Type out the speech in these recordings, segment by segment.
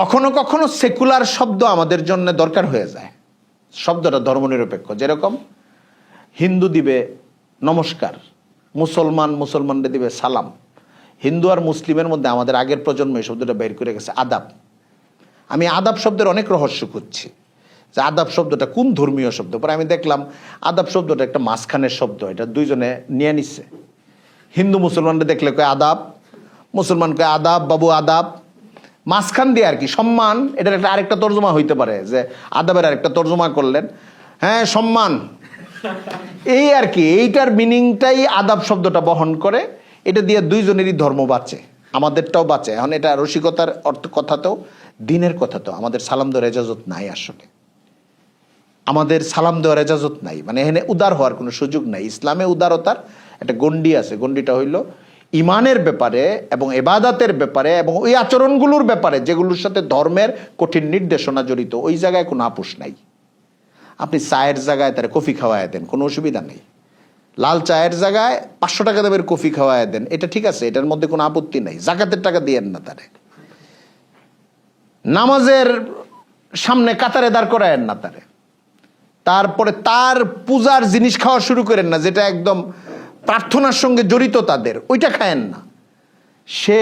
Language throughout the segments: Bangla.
কখনো কখনো সেকুলার শব্দ আমাদের জন্য দরকার হয়ে যায়। শব্দটা ধর্মনিরপেক্ষ। যেরকম হিন্দু দিবে নমস্কার, মুসলমান মুসলমানদের দিবে সালাম। হিন্দু আর মুসলিমের মধ্যে আমাদের আগের প্রজন্ম এই শব্দটা বের করে গেছে, আদাব। আমি আদাব শব্দের অনেক রহস্য খুঁজছি। যে আদাব শব্দটা কোন ধর্মীয় শব্দ? পরে আমি দেখলাম আদাব শব্দটা একটা মাঝখানের শব্দ, এটা দুইজনে নিয়ে নিচ্ছে হিন্দু মুসলমানরা দেখলে কয় আদাব, মুসলমান কয় আদাব, বাবু আদাব। মাঝখান দিয়ে আর কি, সম্মান, এটার একটা আরেকটা তর্জমা হইতে পারে, যে আদাবের আরেকটা তর্জমা করলেন। হ্যাঁ সম্মান। এই আর কি, এইটার মিনিংটাই আদাব শব্দটা বহন করে, এটা দিয়ে দুইজনেরই ধর্ম বাঁচে, আমাদেরটাও বাঁচে। এখন এটা রসিকতার অর্থ কথাতেও, দিনের কথাতেও, আমাদের সালাম দেওয়ার এজাজত নাই আসলে। আমাদের সালাম দেওয়ার এজাজত নাই মানে এখানে উদার হওয়ার কোনো সুযোগ নাই। ইসলামে উদারতার একটা গণ্ডি আছে, গণ্ডিটা হইল ইমানের ব্যাপারে এবং এবাদাতের ব্যাপারে এবং ওই আচরণগুলোর ব্যাপারে যেগুলোর সাথে ধর্মের কঠিন নির্দেশনা জড়িত, ওই জায়গায় কোনো আপোষ নাই। আপনি চায়ের জায়গায় তার কফি খাওয়ায় দেন, কোনো অসুবিধা নেই। লাল চায়ের জায়গায় পাঁচশো টাকা দামের কফি খাওয়ায় দেন, এটা ঠিক আছে, এটার মধ্যে কোনো আপত্তি নাই, জাকাতের টাকা দিয়েন না তারে। নামাজের সামনে কাতারে দাঁড় করায়েন না তারে। তারপরে তার পূজার জিনিস খাওয়া শুরু করেন না, যেটা একদম প্রার্থনার সঙ্গে জড়িত তাদের, ওইটা খায়েন না। সে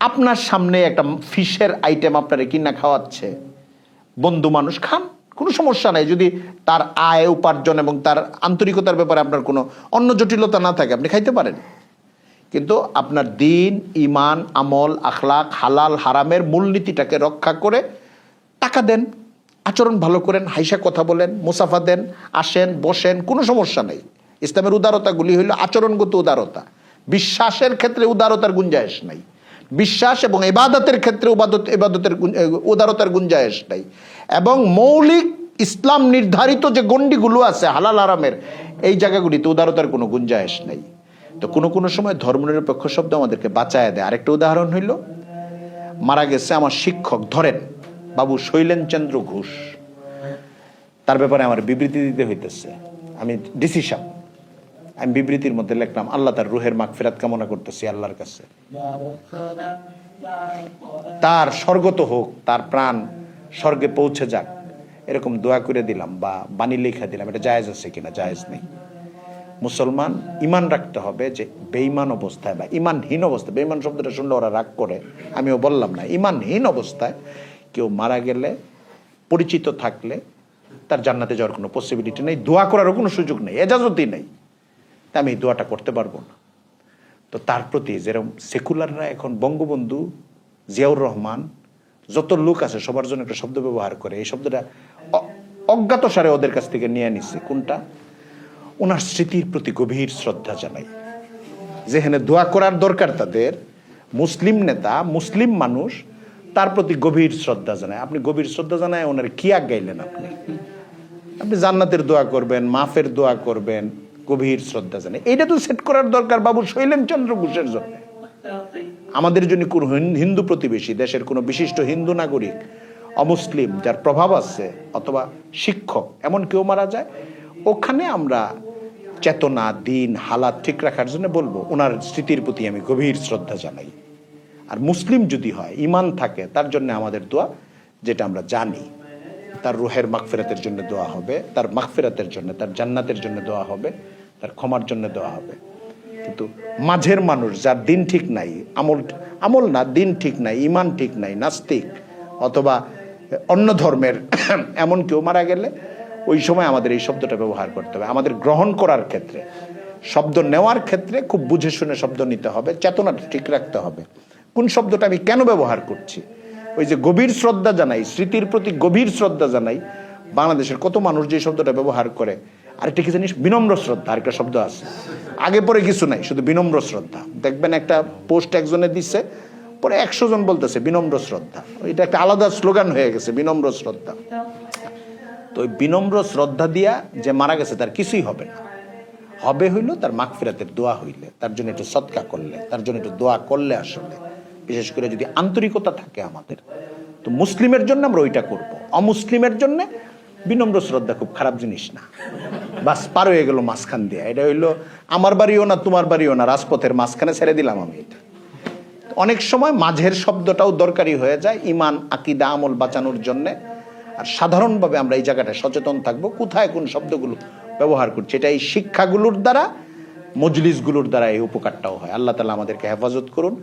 আপনার সামনে একটা ফিশের আইটেম আপনারে কিনা খাওয়াচ্ছে। বন্ধু মানুষ খান, কোনো সমস্যা নাই। যদি তার আয়, উপার্জন এবং তার আন্তরিকতার ব্যাপারে আপনার কোনো অন্য জটিলতা না থাকে, আপনি খাইতে পারেন। কিন্তু আপনার দিন ইমান আমল আখলাক হালাল, হারামের মূলনীতিটাকে রক্ষা করে টাকা দেন, আচরণ ভালো করেন, হাইসা কথা বলেন, মুসাফা দেন, আসেন, বসেন, কোনো সমস্যা নেই। ইসলামের উদারতাগুলি হইল আচরণগত উদারতা। বিশ্বাসের ক্ষেত্রে উদারতার গুঞ্জাইশ নাই। বিশ্বাস এবং এবাদতের ক্ষেত্রে উবাদত উদারতার গুঞ্জাইশ নাই। এবং মৌলিক ইসলাম নির্ধারিত যে গণ্ডিগুলো আছে, হালাল আরামের এই জায়গাগুলিতে উদারতার কোনো গুঞ্জাইশ নেই। তো কোনো কোনো সময় ধর্মনিরপেক্ষ শব্দ আমাদেরকে বাঁচায় দেয়। আরেকটা উদাহরণ হইল, মারা গেছে আমার শিক্ষক, ধরেন, বাবু শৈলেন চন্দ্র ঘোষ। তার ব্যাপারে আমার বিবৃতি দিতে হইতেছে। আমি ডিসিশন আমি বিবৃতির মধ্যে লিখলাম, আল্লাহ তার রুহের মাগ ফেরাত কামনা করতেছি আল্লাহর কাছে। তার স্বর্গত হোক, তার প্রাণ স্বর্গে পৌঁছে যাক। এরকম দোয়া করে দিলাম বা বাণী লেখা দিলাম, এটা জায়েজ আছে কিনা জায়েজ নেই। মুসলমান ইমান রাখতে হবে যে বেইমান অবস্থায় বা ইমানহীন অবস্থায় বেইমান শব্দটা শুনলে ওরা রাগ করে, আমিও বললাম না, ইমানহীন অবস্থায় কেউ মারা গেলে, পরিচিত থাকলে তার জান্নাতে যাওয়ার কোনো পসিবিলিটি নেই, দোয়া করারও কোনো সুযোগ নেই, এজাজতই নেই। তা আমি এই দোয়াটা করতে পারব না। তো তার প্রতি যেরকম সেকুলাররা এখন বঙ্গবন্ধু জিয়াউর রহমান, যত লোক আছে সবার জন্য একটা শব্দ ব্যবহার করে, এই শব্দটা অজ্ঞাত সারে ওদের কাছ থেকে নিয়ে নিচ্ছে কোনটা? ওনার স্মৃতির প্রতি গভীর শ্রদ্ধা জানাই। যেখানে দোয়া করার দরকার তাদের, মুসলিম নেতা, মুসলিম মানুষ, তার প্রতি গভীর শ্রদ্ধা জানায় আপনি গভীর শ্রদ্ধা জানায় ওনার কি আগ গাইলেন আপনি? আপনি জান্নাতের দোয়া করবেন, মাফের দোয়া করবেন গভীর শ্রদ্ধা জানায় এটা তো সেট করার দরকার বাবু শৈলেন চন্দ্র ঘোষের জন্য। আমাদের জন্য কোন হিন্দু প্রতিবেশী, দেশের কোনো বিশিষ্ট হিন্দু নাগরিক, অমুসলিম যার প্রভাব আছে অথবা শিক্ষক, এমন কেউ মারা যায়? ওখানে আমরা চেতনা, দিন, হালাত ঠিক রাখার জন্য বলব, ওনার স্মৃতির প্রতি আমি গভীর শ্রদ্ধা জানাই। আর মুসলিম যদি হয় ইমান থাকে, তার জন্য আমাদের দোয়া, যেটা আমরা জানি। তার রুহের মাগফিরাতের জন্য দোয়া হবে, তার মাগফিরাতের জন্য, তার জান্নাতের জন্য দোয়া হবে, তার ক্ষমার জন্য দোয়া হবে। কিন্তু মাঝের মানুষ যার দিন ঠিক নাই, আমল আমল না, দিন ঠিক নাই ইমান ঠিক নাই, নাস্তিক, অথবা অন্য ধর্মের এমন কেউ মারা গেলে ওই সময় আমাদের এই শব্দটা ব্যবহার করতে হবে। আমাদের গ্রহণ করার ক্ষেত্রে, শব্দ নেওয়ার ক্ষেত্রে খুব বুঝে শুনে শব্দ নিতে হবে, চেতনাটা ঠিক রাখতে হবে। কোন শব্দটা আমি কেন ব্যবহার করছি? ওই যে গভীর শ্রদ্ধা জানাই, স্মৃতির প্রতি গভীর শ্রদ্ধা জানাই, বাংলাদেশের কত মানুষ যে শব্দটা ব্যবহার করে। আরেকটা কি জানিস? বিনম্র শ্রদ্ধা, আরেকটা শব্দ আছে। আগে পরে কিছু নাই, শুধু বিনম্র শ্রদ্ধা। দেখবেন একটা পোস্ট একজনে দিচ্ছে পরে একশো জন বলতেছে, বিনম্র শ্রদ্ধা। এটা একটা আলাদা স্লোগান হয়ে গেছে, বিনম্র শ্রদ্ধা। তো বিনম্র শ্রদ্ধা দিয়া যে মারা গেছে, তার কিছুই হবে না। হবে হইল তার মাগফিরাতের দোয়া হইলে, তার জন্য একটু সৎকা করলে, তার জন্য একটু দোয়া করলে আসলে। বিশেষ করে যদি আন্তরিকতা থাকে আমাদের, তো মুসলিমের জন্য আমরা ওইটা করব। অমুসলিমের জন্য বিনম্র শ্রদ্ধা খুব খারাপ জিনিস না। বাস পার হয়ে গেল মাঝখান দিয়ে। এটা হইল, আমার বাড়িও না, তোমার বাড়িও না, রাজপথের মাঝখানে ছেড়ে দিলাম আমি এটা। অনেক সময় মাঝের শব্দটাও দরকারি হয়ে যায়, ইমান, আকিদা, আমল বাঁচানোর জন্যে। আর সাধারণভাবে আমরা এই জায়গাটা সচেতন থাকব, কোথায় কোন শব্দগুলো ব্যবহার করছি। এটা এই শিক্ষাগুলোর দ্বারা, মজলিসগুলোর দ্বারা এই উপকারটাও হয়। আল্লাহ তালা আমাদেরকে হেফাজত করুন।